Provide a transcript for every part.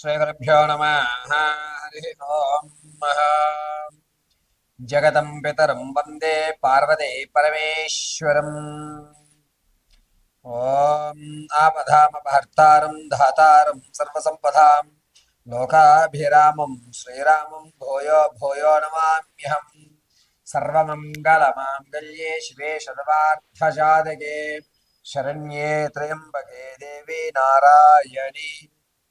श्रीगुरुभ्यो नमः। हरिः ओम् जगतं पितरं वंदे पार्वती परमेश्वरम्। ॐ आपधामपहर्तारं धातारं सर्वसम्पदां लोकाभिरामं श्रीरामं भूयो भूयो नमाम्यहम्। सर्वमङ्गलमाङ्गल्ये शिवे शर्वार्थसाधके शरण्ये त्र्यम्बके देवी नारायणी।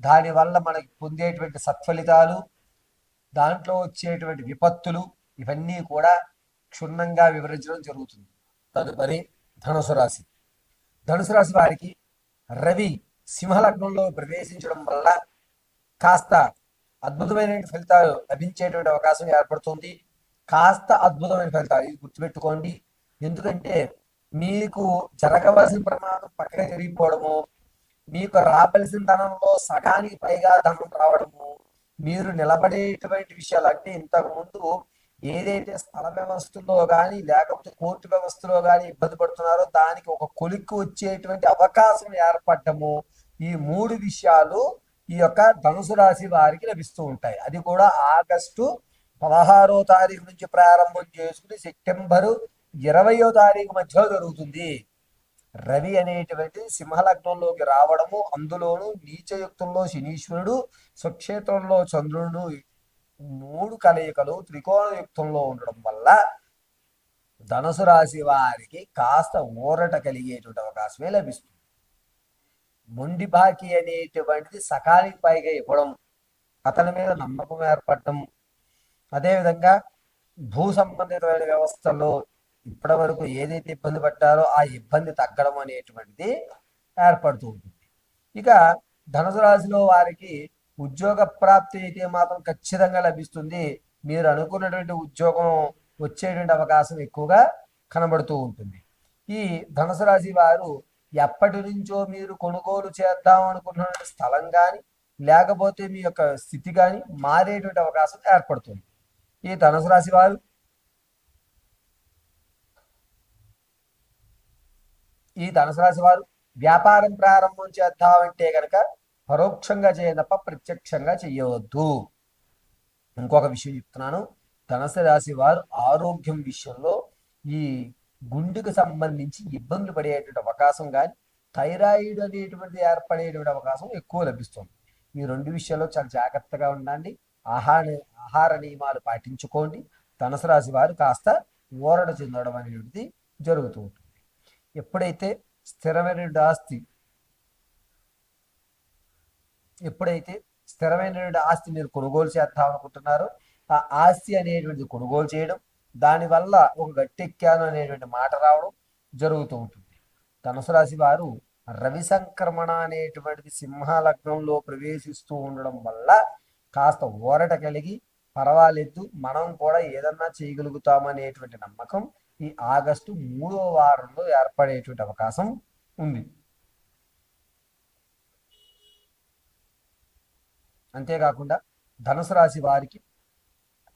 దానివల్ల మనకి పొందేటువంటి సత్ఫలితాలు దాంట్లో వచ్చేటువంటి విపత్తులు ఇవన్నీ కూడా క్షుణ్ణంగా వివరించడం జరుగుతుంది. తదుపరి ధనుసు రాశి. ధనుసు రాశి వారికి రవి సింహలగ్నంలో ప్రవేశించడం వల్ల కాస్త అద్భుతమైన ఫలితాలు లభించేటువంటి అవకాశం ఏర్పడుతుంది. కాస్త అద్భుతమైన ఫలితాలు ఇది గుర్తుపెట్టుకోండి. ఎందుకంటే మీకు జరగవలసిన ప్రమాదం పక్కన జరిగిపోవడము మీకు రావలసిన ధనంలో సగానికి పైగా ధనం రావడము మీరు నిలబడేటువంటి విషయాలు అంటే ఇంతకు ముందు ఏదైతే స్థల వ్యవస్థలో కానీ లేకపోతే కోర్టు వ్యవస్థలో కానీ ఇబ్బంది పడుతున్నారో దానికి ఒక కొలిక్కు వచ్చేటువంటి అవకాశం ఏర్పడటము ఈ మూడు విషయాలు ఈ యొక్క ధనుసు రాశి వారికి లభిస్తూ ఉంటాయి. అది కూడా ఆగస్టు పదహారో తారీఖు నుంచి ప్రారంభం చేసుకుని సెప్టెంబరు ఇరవయో తారీఖు మధ్యలో జరుగుతుంది. రవి అనేటువంటి సింహలగ్నంలోకి రావడము అందులోను నీచయుక్తంలో శనీశ్వరుడు స్వక్షేత్రంలో చంద్రుడు మూడు కలయికలు త్రికోణ యుక్తంలో ఉండడం వల్ల ధనుసు రాశి వారికి కాస్త ఊరట కలిగేటువంటి అవకాశమే లభిస్తుంది. మొండి బాకీ అనేటువంటిది సకాలికి పైగా ఇవ్వడం అతని మీద నమ్మకం ఏర్పడటం అదేవిధంగా భూ సంబంధితమైన వ్యవస్థలో ఇప్పటి వరకు ఏదైతే ఇబ్బంది పడ్డారో ఆ ఇబ్బంది తగ్గడం అనేటువంటిది ఏర్పడుతూ ఉంటుంది. ఇక ధనుసు రాశిలో వారికి ఉద్యోగ ప్రాప్తి అయితే మాత్రం ఖచ్చితంగా లభిస్తుంది. మీరు అనుకున్నటువంటి ఉద్యోగం వచ్చేటువంటి అవకాశం ఎక్కువగా కనబడుతూ ఉంటుంది. ఈ ధనుసు రాశి వారు ఎప్పటి నుంచో మీరు కొనుగోలు చేద్దాం అనుకున్న స్థలం కానీ లేకపోతే మీ యొక్క స్థితి కానీ మారేటువంటి అవకాశం ఏర్పడుతుంది. ఈ ధనుసు రాశి వారు ఈ ధనుసు రాశి వారు వ్యాపారం ప్రారంభం చేద్దామంటే కనుక పరోక్షంగా చేయడం తప్ప ప్రత్యక్షంగా చేయవద్దు ఇంకొక విషయం చెప్తున్నాను. ధనసు రాశి వారు ఆరోగ్యం విషయంలో ఈ గుండెకు సంబంధించి ఇబ్బందులు పడేటువంటి అవకాశం కానీ థైరాయిడ్ అనేటువంటిది ఏర్పడేటువంటి అవకాశం ఎక్కువ లభిస్తుంది. ఈ రెండు విషయాల్లో చాలా జాగ్రత్తగా ఉండండి. ఆహార ఆహార నియమాలు పాటించుకోండి. ధనుసు రాశి వారు కాస్త ఊరట చెందడం అనేటువంటిది జరుగుతూ ఉంటుంది. ఎప్పుడైతే స్థిరమైన ఆస్తి ఎప్పుడైతే స్థిరమైనటువంటి ఆస్తి మీరు కొనుగోలు చేద్దాం అనుకుంటున్నారో ఆ ఆస్తి అనేటువంటిది కొనుగోలు చేయడం దానివల్ల ఒక గట్టెక్కాను అనేటువంటి మాట రావడం జరుగుతూ ఉంటుంది. ధనుసు రాశి వారు రవి సంక్రమణ అనేటువంటిది సింహ లగ్నంలో ప్రవేశిస్తూ ఉండడం వల్ల కాస్త ఊరట కలిగి పర్వాలేదు మనం కూడా ఏదన్నా చేయగలుగుతామనేటువంటి నమ్మకం ఈ ఆగస్టు మూడవ వారంలో ఏర్పడేటువంటి అవకాశం ఉంది. అంతేకాకుండా ధనుసు రాశి వారికి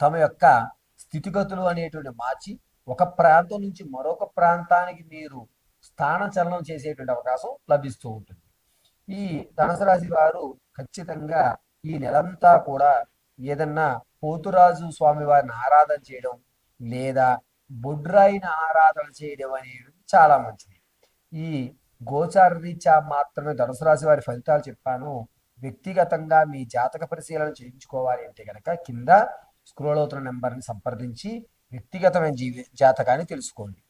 తమ యొక్క స్థితిగతులు అనేటువంటి మార్చి ఒక ప్రాంతం నుంచి మరొక ప్రాంతానికి మీరు స్థాన చలనం చేసేటువంటి అవకాశం లభిస్తూ ఉంటుంది. ఈ ధనుసు రాశి వారు ఖచ్చితంగా ఈ నెలంతా కూడా ఏదన్నా పోతురాజు స్వామి వారిని ఆరాధన చేయడం లేదా బొడ్రాయిని ఆరాధన చేయడం అనేది చాలా మంచిది. ఈ గోచార రీత్యా మాత్రమే ధనుసు రాశి వారి ఫలితాలు చెప్పాను. వ్యక్తిగతంగా మీ జాతక పరిశీలన చేయించుకోవాలి అంటే కనుక కింద స్క్రోల్ అవుతున్న నెంబర్ని సంప్రదించి వ్యక్తిగతమైన జీవి జాతకాన్ని తెలుసుకోండి.